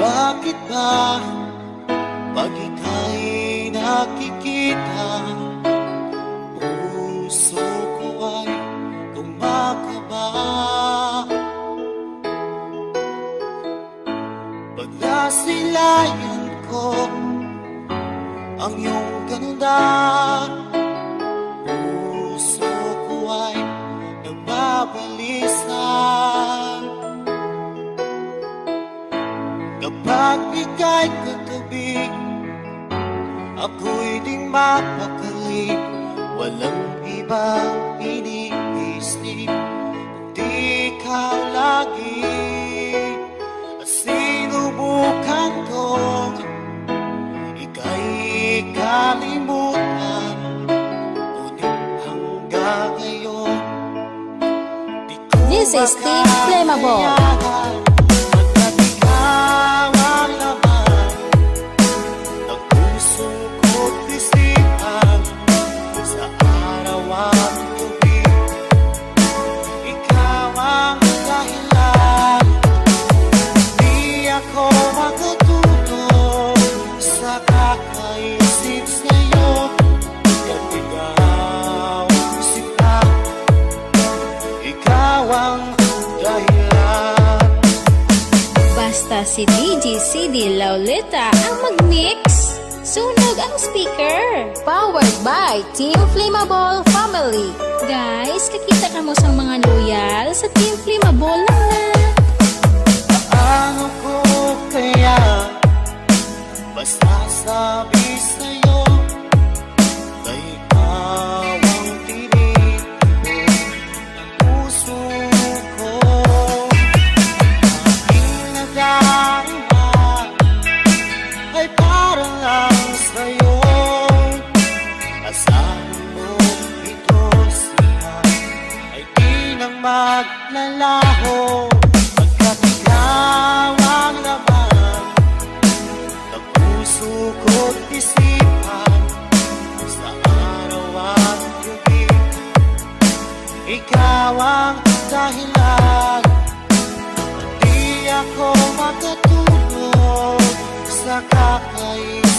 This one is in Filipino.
bakit ba Pag ika'y nakikita Puso ko ay kumakaba? Pag nasilayan ko Ang iyong ganda ika'y katabi Ako'y di mapakali. Walang ibang iniisip Kundi ikaw lagi. At sinubukan kong Ika'y kalimutan. Ngunit hanggang ngayon Di This is Steve Flammable. Ako makatulog Sa kakaisip sa'yo Pagkat ikaw sita Ikaw ang dahilan Basta si DJ CD Laulita ang mag-mix. Sunog ang speaker. Powered by Team Flammable Family. Guys, kakita ka mo sa mga loyal sa Team Flammable na Basta sabi sa'yo Na ikaw ang tinig ko Ng puso ko. Aking nadarama Ay para lang sa'yo. Asahan mo ito siya Ay di nang maglalaho Pagkat ang dahilan. Di ako makatulog Sa kakaisip